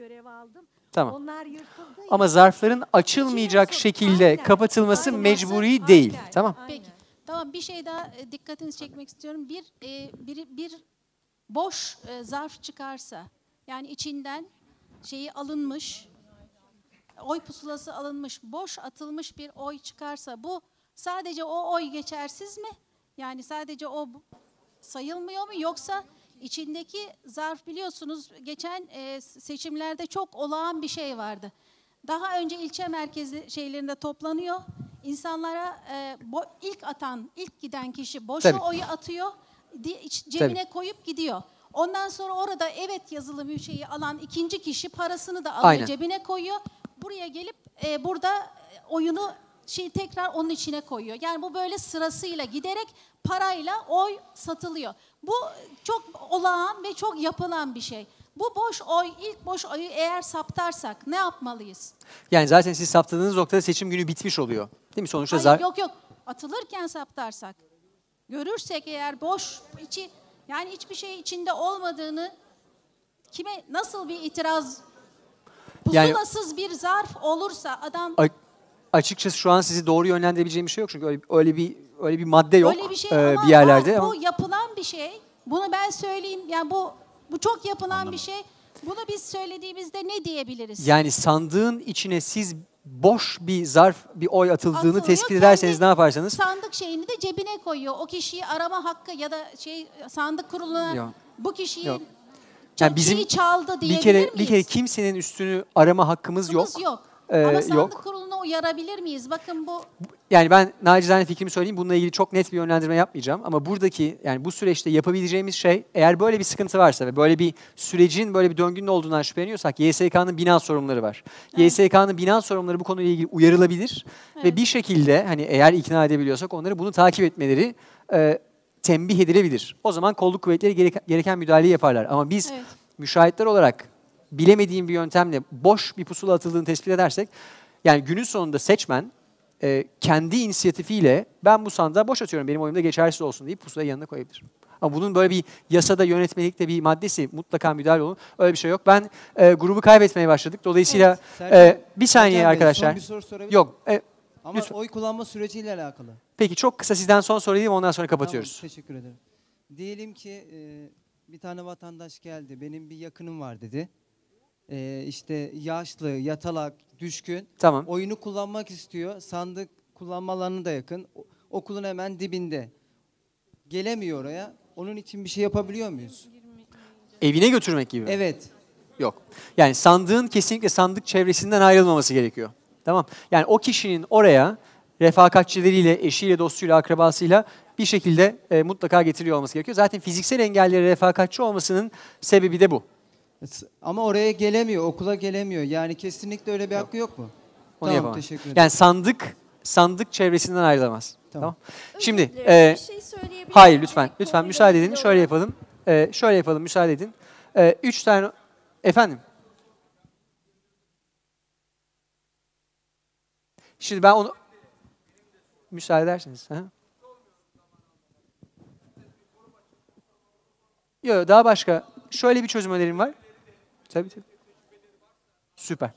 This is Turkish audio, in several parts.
görev aldım. Tamam. Onlar yırtıldı. Ama zarfların açılmayacak şekilde Aynen. kapatılması Aynen. mecburi değil. Aynen. Tamam. Aynen. Peki. Tamam bir şey daha e, dikkatinizi çekmek istiyorum. Bir e, bir, bir boş e, zarf çıkarsa yani içinden şeyi alınmış oy pusulası alınmış, boş atılmış bir oy çıkarsa bu sadece o oy geçersiz mi? Yani sadece o sayılmıyor mu yoksa içindeki zarf biliyorsunuz geçen e, seçimlerde çok olağan bir şey vardı. Daha önce ilçe merkezi şeylerinde toplanıyor. İnsanlara e, bo- ilk atan, ilk giden kişi boşa Tabii. oyu atıyor, di- iç- cebine koyup gidiyor. Ondan sonra orada evet yazılı bir şeyi alan ikinci kişi parasını da alıyor, Aynen. cebine koyuyor. Buraya gelip e, burada oyunu şey tekrar onun içine koyuyor. Yani bu böyle sırasıyla giderek parayla oy satılıyor. Bu çok olağan ve çok yapılan bir şey. Bu boş oy, ilk boş oyu eğer saptarsak ne yapmalıyız? Yani zaten siz saptadığınız noktada seçim günü bitmiş oluyor. Değil mi? Sonuçta Hayır, zar- yok yok. Atılırken saptarsak. Görürsek eğer boş içi yani hiçbir şey içinde olmadığını kime nasıl bir itiraz Yani- pusulasız bir zarf olursa adam açıkçası şu an sizi doğru yönlendirebileceğim bir şey yok çünkü öyle, öyle bir öyle bir madde yok Öyle bir şey e, ama bir yerlerde ama bu yapılan bir şey. Bunu ben söyleyeyim. Yani bu bu çok yapılan bir şey. Bunu biz söylediğimizde ne diyebiliriz? yani sandığın içine siz boş bir zarf bir oy atıldığını Atılıyor, tespit ederseniz kendi ne yaparsanız Sandık şeyini de cebine koyuyor. O kişiyi arama hakkı ya da şey sandık kuruluna Yok. bu kişiyi Yok. Yani bizim çaldı diyebilir bir kere miyiz? bir kere kimsenin üstünü arama hakkımız yok. Hakkımız yok. Ee, Ama sandık yok. kuruluna uyarabilir miyiz? Bakın bu Yani ben nacizane fikrimi söyleyeyim. Bununla ilgili çok net bir yönlendirme yapmayacağım. Ama buradaki yani bu süreçte yapabileceğimiz şey eğer böyle bir sıkıntı varsa ve böyle bir sürecin böyle bir döngünün olduğundan şüpheleniyorsak YSK'nın bina sorumluları var. YSK'nın bina sorumluları bu konuyla ilgili uyarılabilir ve Evet. bir şekilde hani eğer ikna edebiliyorsak onları bunu takip etmeleri e, tembih edilebilir. O zaman kolluk kuvvetleri gereken, gereken müdahaleyi yaparlar. Ama biz Evet. müşahitler olarak bilemediğim bir yöntemle boş bir pusula atıldığını tespit edersek yani günün sonunda seçmen e, kendi inisiyatifiyle ben bu sandığa boş atıyorum benim oyum da geçersiz olsun deyip pusulayı yanına koyabilir. Ama bunun böyle bir yasada yönetmelikte bir maddesi mutlaka müdahale olun. Öyle bir şey yok. Ben e, grubu kaybetmeye başladık. Dolayısıyla Serkan- e, bir saniye Serkan Bey, arkadaşlar. Son bir soru Yok. e, Ama lütfen. oy kullanma süreciyle alakalı. peki çok kısa sizden son soru diyeyim ondan sonra kapatıyoruz. Tamam, teşekkür ederim. Diyelim ki e, bir tane vatandaş geldi. Benim bir yakınım var dedi. E, işte yaşlı, yatalak, düşkün. Tamam. Oyunu kullanmak istiyor. Sandık kullanma alanı da yakın. O- Okulun hemen dibinde. Gelemiyor oraya. Onun için bir şey yapabiliyor muyuz? Evine götürmek gibi. Evet. Yok. Yani sandığın kesinlikle sandık çevresinden ayrılmaması gerekiyor. Tamam. Yani o kişinin oraya refakatçileriyle, eşiyle, dostuyla, akrabasıyla bir şekilde e, mutlaka getiriyor olması gerekiyor. Zaten fiziksel engelleri refakatçi olmasının sebebi de bu. Ama oraya gelemiyor, okula gelemiyor. Yani kesinlikle öyle bir hakkı yok mu? Onu tamam, yapamaz. teşekkür ederim. Yani sandık sandık çevresinden ayrılamaz. Tamam. Tamam. Şimdi e, bir şey söyleyebilir hayır lütfen Direkt lütfen müsaade edin. Şöyle yapalım. E, şöyle yapalım müsaade edin. E, üç tane efendim. Şimdi ben onu müsaade ederseniz. Ha? Yok daha başka. Şöyle bir çözüm önerim var. Tabii tabii. Süper.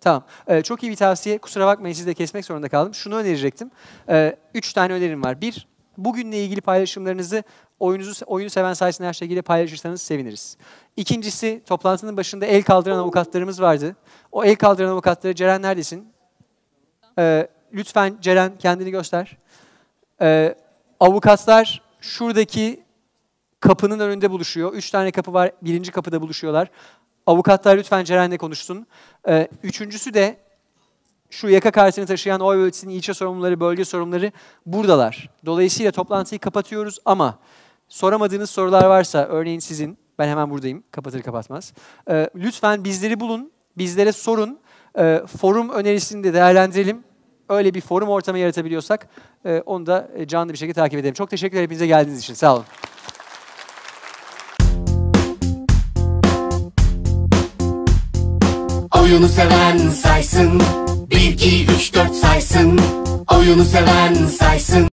Tamam. Ee, çok iyi bir tavsiye. Kusura bakmayın sizi de kesmek zorunda kaldım. Şunu önerecektim. Ee, üç tane önerim var. Bir, bugünle ilgili paylaşımlarınızı oyunuzu, oyunu seven sayesinde her şekilde paylaşırsanız seviniriz. İkincisi, toplantının başında el kaldıran avukatlarımız vardı. O el kaldıran avukatları, Ceren neredesin? Ee, lütfen Ceren kendini göster. Ee, avukatlar şuradaki kapının önünde buluşuyor. Üç tane kapı var. Birinci kapıda buluşuyorlar. Avukatlar lütfen Ceren'le konuşsun. Ee, üçüncüsü de şu yaka kartını taşıyan oy ölçüsünün ilçe sorumluları, bölge sorumluları buradalar. Dolayısıyla toplantıyı kapatıyoruz ama soramadığınız sorular varsa, örneğin sizin, ben hemen buradayım, kapatır kapatmaz. Ee, lütfen bizleri bulun, bizlere sorun. Ee, forum önerisini de değerlendirelim. Öyle bir forum ortamı yaratabiliyorsak e, onu da e, canlı bir şekilde takip edelim. Çok teşekkürler hepinize geldiğiniz için. Sağ olun. Oyunu seven saysın. 1 2 3 4 saysın. Oyunu seven saysın